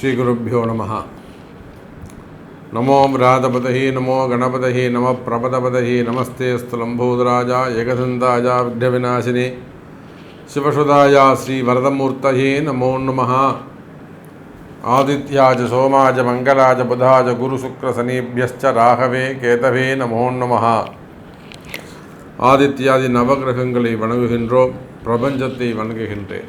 ஸ்ரீகுருப்போ நம நமோ விராதபதஹி நமோ கணபதஹி நம பிரபதபதஹி நமஸ்தே ஸ்துலம்போதராஜா ஏகசந்தாயா விக்னவிநாசினி சிவசுதாயா ஸ்ரீ வரதமூர்த்தயே நமோ நம ஆதித்யாஜ சோமாஜ மங்களாஜ புதாஜ குருசுக்ரசனீபியశ్చ ராகவே கேதவே நமோ நம ஆதித்யாதி நவகிரகங்களை வணங்குகின்றோம் பிரபஞ்சத்தை வணங்குகின்றேன்.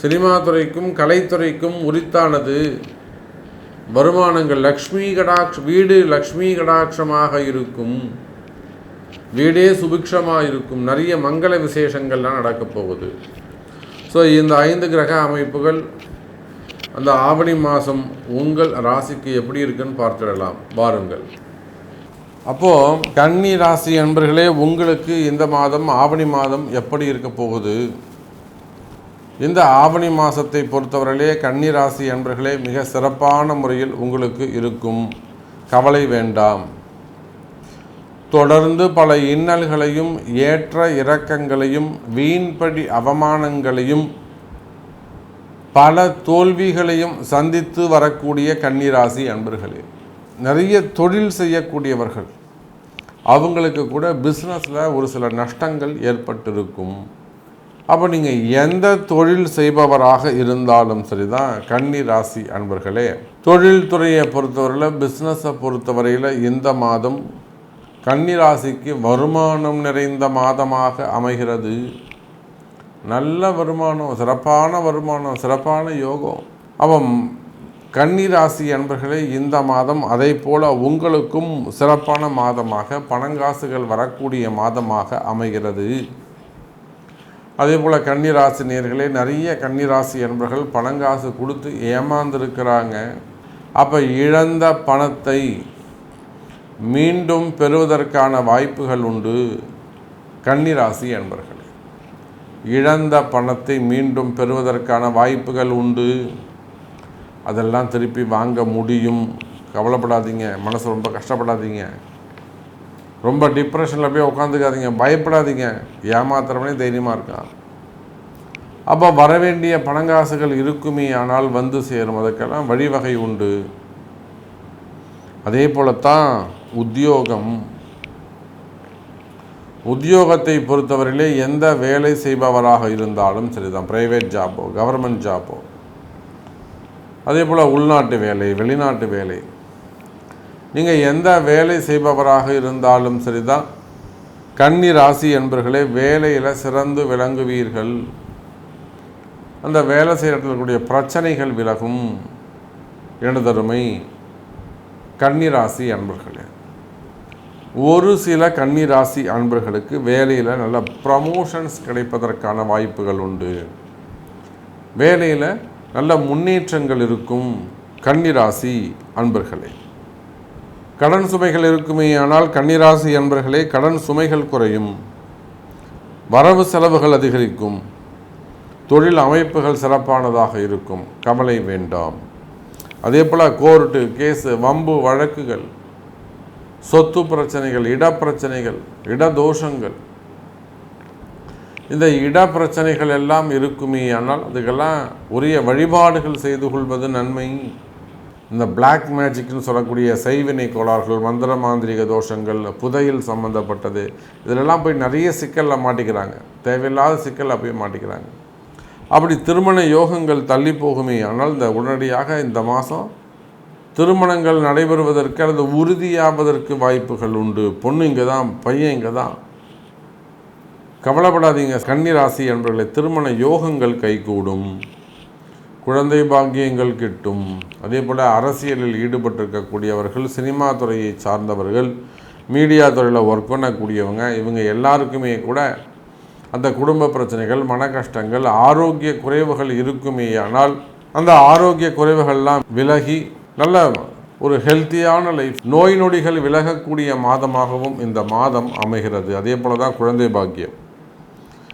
சினிமா துறைக்கும் கலைத்துறைக்கும் உரித்தானது வருமானங்கள் லக்ஷ்மி கடாட்ச வீடு லக்ஷ்மி கடாட்சமாக இருக்கும். வீடே சுபிக்ஷமாக இருக்கும். நிறைய மங்கள விசேஷங்கள்லாம் நடக்கப் போகுது. ஸோ இந்த ஐந்து கிரக அமைப்புகள் அந்த ஆவணி மாதம் உங்கள் ராசிக்கு எப்படி இருக்குன்னு பார்த்துடலாம். பாருங்கள். அப்போது கன்னி ராசி அன்பர்களே உங்களுக்கு இந்த மாதம் ஆவணி மாதம் எப்படி இருக்க போகுது? இந்த ஆவணி மாதத்தை பொறுத்தவரையிலே கன்னிராசி அன்பர்களே மிக சிறப்பான முறையில் உங்களுக்கு இருக்கும். கவலை வேண்டாம். தொடர்ந்து பல இன்னல்களையும் ஏற்ற இறக்கங்களையும் வீண்படி அவமானங்களையும் பல தோல்விகளையும் சந்தித்து வரக்கூடிய கன்னிராசி அன்பர்களே நிறைய தொழில் செய்யக்கூடியவர்கள் அவங்களுக்கு கூட பிஸ்னஸில் ஒரு சில நஷ்டங்கள் ஏற்பட்டிருக்கும். அப்போ நீங்கள் எந்த தொழில் செய்பவராக இருந்தாலும் சரிதான் கன்னி ராசி அன்பர்களே. தொழில்துறையை பொறுத்தவரையில் பிஸ்னஸை பொறுத்தவரையில் இந்த மாதம் கன்னி ராசிக்கு வருமானம் நிறைந்த மாதமாக அமைகிறது. நல்ல வருமானம் சிறப்பான வருமானம் சிறப்பான யோகம். அவன் கன்னிராசி அன்பர்களே இந்த மாதம் அதை போல் உங்களுக்கும் சிறப்பான மாதமாக பணங்காசுகள் வரக்கூடிய மாதமாக அமைகிறது. அதே போல் கன்னிராசி நேர்களே நிறைய கன்னிராசி என்பர்கள் பணங்காசு கொடுத்து ஏமாந்துருக்கிறாங்க. அப்போ இழந்த பணத்தை மீண்டும் பெறுவதற்கான வாய்ப்புகள் உண்டு. கன்னிராசி அன்பர்களே இழந்த பணத்தை மீண்டும் பெறுவதற்கான வாய்ப்புகள் உண்டு. அதெல்லாம் திருப்பி வாங்க முடியும். கவலைப்படாதீங்க. மனசு ரொம்ப கஷ்டப்படாதீங்க. ரொம்ப டிப்ரெஷனில் போய் உட்காந்துக்காதீங்க பயப்படாதீங்க. ஏமாத்துறவனே தைரியமாக இருக்கான். அப்போ வர வேண்டிய பணங்காசுகள் இருக்குமே ஆனால் வந்து சேரும். அதுக்கெல்லாம் வழிவகை உண்டு. அதே போலத்தான் உத்தியோகம். உத்தியோகத்தை பொறுத்தவரையிலே எந்த வேலை செய்பவராக இருந்தாலும் சரிதான். ப்ரைவேட் ஜாப்போ கவர்மெண்ட் ஜாப்போ அதே போல் உள்நாட்டு வேலை வெளிநாட்டு வேலை. நீங்கள் எந்த வேலை செய்பவராக இருந்தாலும் சரிதான். கன்னி ராசி என்பர்களே வேலையில் சிறந்து விளங்குவீர்கள். அந்த வேலை செய்கிற இடத்துல இருக்கக்கூடிய பிரச்சனைகள் விலகும் எனதருமை கன்னிராசி அன்பர்களே. ஒரு சில கன்னிராசி அன்பர்களுக்கு வேலையில் நல்ல ப்ரமோஷன்ஸ் கிடைப்பதற்கான வாய்ப்புகள் உண்டு. வேலையில் நல்ல முன்னேற்றங்கள் இருக்கும் கன்னிராசி அன்பர்களே. கடன் சுமைகள் இருக்குமே ஆனால் கன்னிராசி அன்பர்களே கடன் சுமைகள் குறையும். வரவு செலவுகள் அதிகரிக்கும். தொழில் அமைப்புகள் சிறப்பானதாக இருக்கும். கவலை வேண்டாம். அதே போல் கோர்ட்டு கேஸு வம்பு வழக்குகள் சொத்து பிரச்சனைகள் இடப்பிரச்சனைகள் இடதோஷங்கள் இந்த இடப்பிரச்சனைகள் எல்லாம் இருக்குமே ஆனால் அதுக்கெல்லாம் உரிய வழிபாடுகள் செய்து கொள்வது நன்மை. இந்த பிளாக் மேஜிக்னு சொல்லக்கூடிய செய்வினை கோளாறுகள் மந்திர மாந்திரிக தோஷங்கள் புதையில் சம்மந்தப்பட்டது இதிலெல்லாம் போய் நிறைய சிக்கலில் மாட்டிக்கிறாங்க. தேவையில்லாத சிக்கலில் போய் மாட்டிக்கிறாங்க. அப்படி திருமண யோகங்கள் தள்ளி போகுமே ஆனால் இந்த உடனடியாக இந்த மாதம் திருமணங்கள் நடைபெறுவதற்கு அல்லது உறுதியாவதற்கு வாய்ப்புகள் உண்டு. பொண்ணு இங்கே தான் பையன் இங்கே தான் கவலைப்படாதீங்க. கன்னிராசி என்பவர்களை திருமண யோகங்கள் கைகூடும். குழந்தை பாக்கியங்கள் கிட்டும். அதே போல் அரசியலில் ஈடுபட்டிருக்கக்கூடியவர்கள் சினிமா துறையை சார்ந்தவர்கள் மீடியா துறையில் ஒர்க் பண்ணக்கூடியவங்க இவங்க எல்லாருக்குமே கூட அந்த குடும்ப பிரச்சனைகள் மன கஷ்டங்கள் ஆரோக்கிய குறைவுகள் இருக்குமே ஆனால் அந்த ஆரோக்கிய குறைவுகள்லாம் விலகி நல்ல ஒரு ஹெல்த்தியான லைஃப் நோய் நொடிகள் விலகக்கூடிய மாதமாகவும் இந்த மாதம் அமைகிறது. அதே போல தான் குழந்தை பாக்கியம்.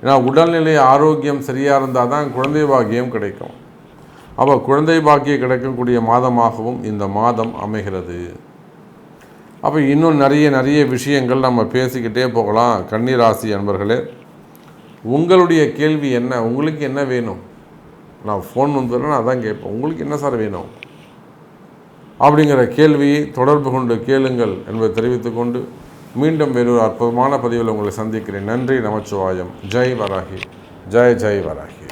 ஏன்னா உடல்நிலை ஆரோக்கியம் சரியாக இருந்தால் தான் குழந்தை பாக்கியம் கிடைக்கும். அப்போ குழந்தை பாக்கியம் கிடைக்கக்கூடிய மாதமாகவும் இந்த மாதம் அமைகிறது. அப்போ இன்னும் நிறைய நிறைய விஷயங்கள் நம்ம பேசிக்கிட்டே போகலாம். கன்னிராசி அன்பர்களே உங்களுடைய கேள்வி என்ன? உங்களுக்கு என்ன வேணும்? நான் ஃபோன் வந்துடுறேன் அதான் கேட்பேன். உங்களுக்கு என்ன சார் வேணும்? அப்படிங்கிற கேள்வியை தொடர்பு கொண்டு கேளுங்கள் என்பதை தெரிவித்துக்கொண்டு மீண்டும் வேறொரு அற்புதமான பதிவில் உங்களை சந்திக்கிறேன். நன்றி நமச்சிவாயம். ஜெய் வராகி. ஜெய் ஜெய் வராகி.